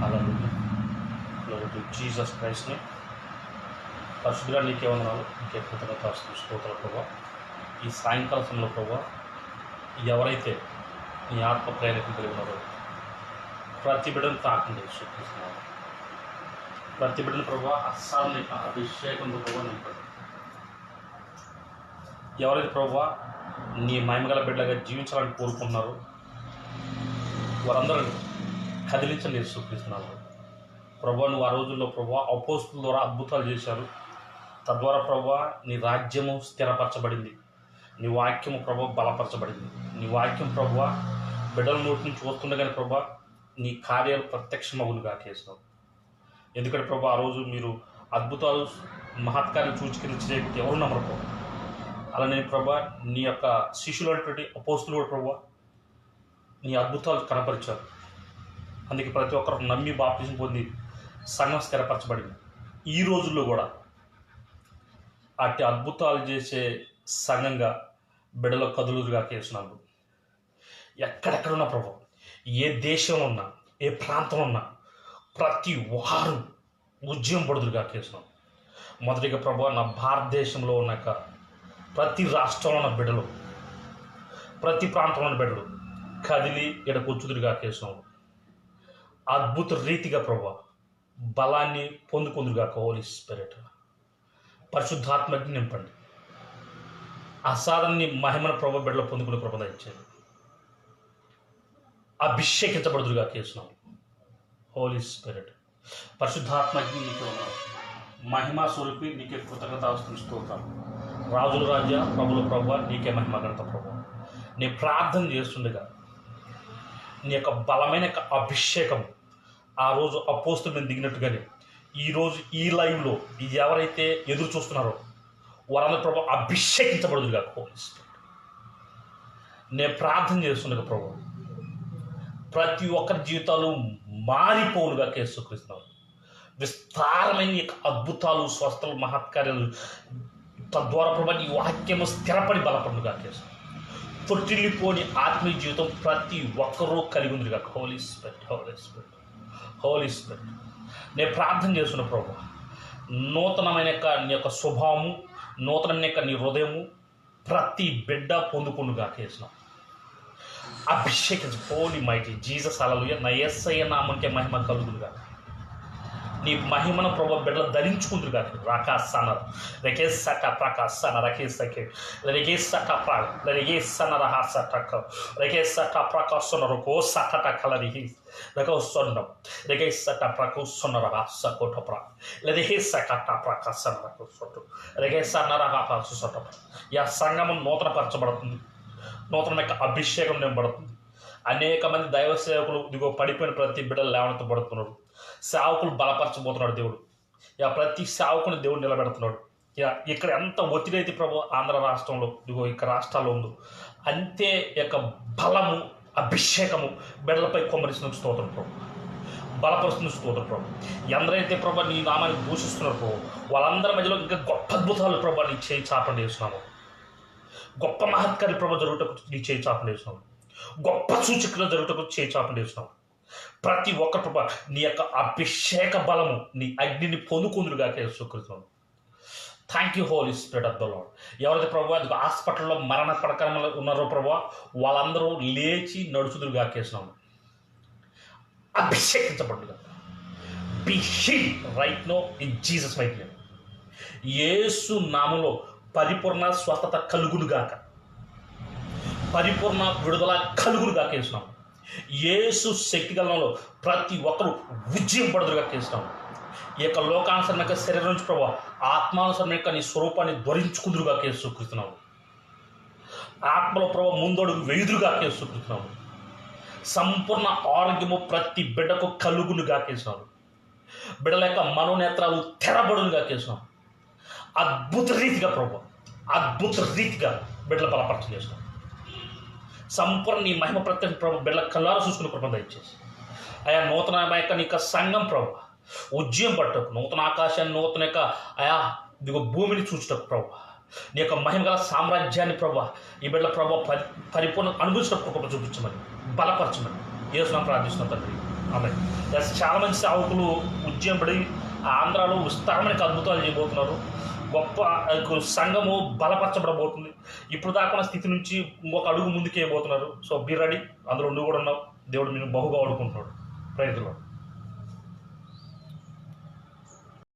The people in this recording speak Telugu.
Hallelujah. జీసస్ క్రైస్ట్ని Jesus నీకే వందనాలు నీకే కృతజ్ఞత స్తోత్ర ప్రభా. ఈ సాయంకాల సమయంలో ప్రభా ఎవరైతే నీ ఆత్మ ప్రేరకం కలిగి ఉన్నారో ప్రతి బిడ్డను తాకండి చూపిస్తున్నాను ప్రతి బిడ్డను ప్రభా అస్సాన్ని అభిషేకంతో ప్రభావ నింపండి. ఎవరైతే ప్రభా నీ మహిమగల బిడ్డగా జీవించాలని కోరుకున్నారో వారందరూ కదిలించలేదు చూపిస్తున్నాను ప్రభా నువ్వు ఆ రోజుల్లో ప్రభా అపోస్తుల ద్వారా అద్భుతాలు చేశారు. తద్వారా ప్రభా నీ రాజ్యము స్థిరపరచబడింది. నీ వాక్యము ప్రభా బలపరచబడింది. నీ వాక్యం ప్రభా బిడ్డల నోటి నుంచి వస్తుండగానే ప్రభా నీ కార్యాలు ప్రత్యక్షమగులుగా చేసినావు ఎందుకంటే ప్రభా ఆ రోజు మీరు అద్భుతాలు మహత్కార్యం సూచికలు చేయకపోతే ఎవరు నమ్మరు అలానే ప్రభా నీ యొక్క శిష్యులు అనేటువంటి అపోస్తులు కూడా ప్రభా నీ అద్భుతాలు కనపరిచారు. అందుకే ప్రతి ఒక్కరు నమ్మి బాప్తిజం పొంది సంఘం స్థిరపరచబడింది. ఈ రోజుల్లో కూడా అట్టి అద్భుతాలు చేసే సంఘంగా బిడలో కదులుగా చేసినాడు ఎక్కడెక్కడ ఉన్న ప్రభు ఏ దేశంలో ఉన్నా ఏ ప్రాంతంలో ఉన్నా ప్రతి వారు ఉద్యమం పడుదురుగా కేసునాం మొదటిగా ప్రభు నా భారతదేశంలో ఉన్నాక ప్రతి రాష్ట్రంలో ఉన్న బిడ్డలు ప్రతి ప్రాంతంలో ఉన్న బిడ్డలు కదిలి ఇక్కడ కూర్చుదురుగా చేసినాం అద్భుత రీతిగా ప్రభు బలాన్ని పొందుకుందురుగాక హోలీ స్పిరిట్ పరిశుద్ధాత్మకి నింపండి. అసాధాన్ని మహిమను ప్రభు బిడ్డలు పొందుకునే కృపద ఇచ్చారు అభిషేకించబడుదురుగా చేసినాం హోలీ స్పిరిట్ పరిశుద్ధాత్మకి నీకు మహిమా స్వరూపి నీకే కృతజ్ఞత స్తోత్రం రాజుల రాజ్య ప్రభుల ప్రభు నీకే మహిమ గణత ప్రభు. నీ ప్రార్థన చేస్తుండగా నీ యొక్క బలమైన యొక్క అభిషేకం ఆ రోజు అపోస్తులు మేము దిగినట్టుగానే ఈరోజు ఈ లైవ్లో ఇది ఎవరైతే ఎదురు చూస్తున్నారో వారందరూ ప్రభు అభిషేకించబడుదుగా నేను ప్రార్థన చేస్తుండగా ప్రభు ప్రతి ఒక్కరి జీవితాలు మారిపోవునుగా కేసుక్రీస్తున్నాను విస్తారమైన అద్భుతాలు స్వస్థలు మహత్కార్యాలు తద్వారా ప్రభా ఈ వాక్యము స్థిరపడి బలపడుగా కేసు తొట్టిల్లిపోని ఆత్మీయ జీవితం ప్రతి ఒక్కరూ కలిగి ఉందిగా Holy Spirit Holy Spirit Holy Spirit నేను ప్రార్థన చేస్తున్న ప్రభు నూతనమైన యొక్క నీ యొక్క స్వభావము నూతనమైన యొక్క నీ హృదయము ప్రతి బిడ్డ పొందుకుండుగా చేసినాం అభిషేకించు హోలీ మైటీ జీసస్ అలలుయ నా ఎస్ఐ నామంకే మహిమ కలుగులుగా నీ మహిమను ప్రభు బిడ్డలు ధరించుకుందురుగా సన రకే ప్రకాసన రకే సట ప్రా రెకేసన రహాసటక రెకేసక సునర రకో సటట కలరిహి రకౌసొన్నం రెకేసట ప్రకౌసొన్న సన కోటప్ర సొట్టు. రకే సన రహ రహాపాసు సొట్ట యా సంగమం నూతనపరచబడుతుంది. నూతన యొక్క అభిషేకం నింపడుతుంది అనేక మంది దైవ సేవకులు ఇదిగో పడిపోయిన ప్రతి బిడ్డలు లేవనెత్తబడుతున్నారు. సేవకులు బలపరచబోతున్నాడు దేవుడు. ఇక ప్రతి సేవకుని దేవుడు నిలబెడుతున్నాడు. ఇక ఇక్కడ ఎంత ఒత్తిడి అయితే ప్రభు ఆంధ్ర రాష్ట్రంలో ఇదిగో ఇక రాష్ట్రాల్లో ఉందో అంతే యొక్క బలము అభిషేకము బిడ్డలపై కొమ్మరిస్తున్న స్తోత్రం ప్రభు. బలపరుస్తున్న స్తోత్రం ప్రభు. ఎందరైతే ప్రభు నీ నామాన్ని దూషిస్తున్నారు ప్రభు వాళ్ళందరి మధ్యలో ఇంకా గొప్ప అద్భుతాలు ప్రభు నీ చేయి చాపండి చేస్తున్నాము గొప్ప మహత్కారి ప్రభు జరుగుటకు నీ చేయి చాపండి చేస్తున్నాము గొప్ప సూచికలు జరుగుటకు చేయి చాపండి చేస్తున్నాము ప్రతి ఒక్క ప్రభు నీ యొక్క అభిషేక బలము నీ అగ్నిని పొందుకుందురుగా సుకృతం thank you Holy Spirit of the Lord ఎవరైతే ప్రభు అది హాస్పిటల్లో మరణ పడకరంలో ఉన్నారో ప్రభు వాళ్ళందరూ లేచి నడుచుదురుగా కేసినాము అభిషేకించబడుగా be heal right no in Jesus might name Yesu నామలో పరిపూర్ణ స్వస్థత కలుగునుగాక. పరిపూర్ణ విడుదల కలుగునుగాక వేసినాం యేసు శక్తి గలంలో ప్రతి ఒక్కరూ విజయం పడుదురుగా చేసినాం ఈ యొక్క లోకానుసరణ శరీరం నుంచి ప్రభావ ఆత్మానుసరణ యొక్క నీ స్వరూపాన్ని దొరించుకుంటుగా కేసు చూపుతున్నావు ఆత్మలో ప్రభావ ముందడుగు వెయుదురుగా చూపుతున్నావు సంపూర్ణ ఆరోగ్యము ప్రతి బిడ్డకు కలుగునుగా కేసినావు బిడ్డల యొక్క మనోనేత్రాలు తెరబడునుగా కేసినావు అద్భుత రీతిగా ప్రభు అద్భుత రీతిగా బిడ్డల బలపరచం చేసినావు సంపూర్ణ నీ మహిమ ప్రత్యేక ప్రభు. బిళ్ళ కళ్ళారు చూసుకుని కృపణ దయచేసి. అయా నూతన యొక్క నీ యొక్క సంఘం ప్రభు. ఉద్యమం పట్టకు. నూతన ఆకాశాన్ని నూతన యొక్క అయా దిగు భూమిని చూచుటకు ప్రభు. నీ యొక్క మహిమ గల సామ్రాజ్యాన్ని ప్రభు. ఈ బిడ్డ ప్రభు పరి పరిపూర్ణ అనుభవించిన కృప చూపించమని బలపరచమని. ఏసునాం ప్రార్థిస్తున్నాం తండ్రి. ఆమె చాలా మంది సేవకులు ఉద్యమపడి ఆంధ్రాలో విస్తారమైన అద్భుతాలు చేయబోతున్నారు. గొప్ప సంఘము బలపరచబడబోతుంది. ఇప్పుడు దాకా ఉన్న స్థితి నుంచి ఒక అడుగు ముందుకు పోతున్నారు. సో బీ రెడీ అందులో నువ్వు కూడా ఉన్నావు. దేవుడు నేను బహుగా వాడుకుంటున్నాడు. ప్రయత్నంలో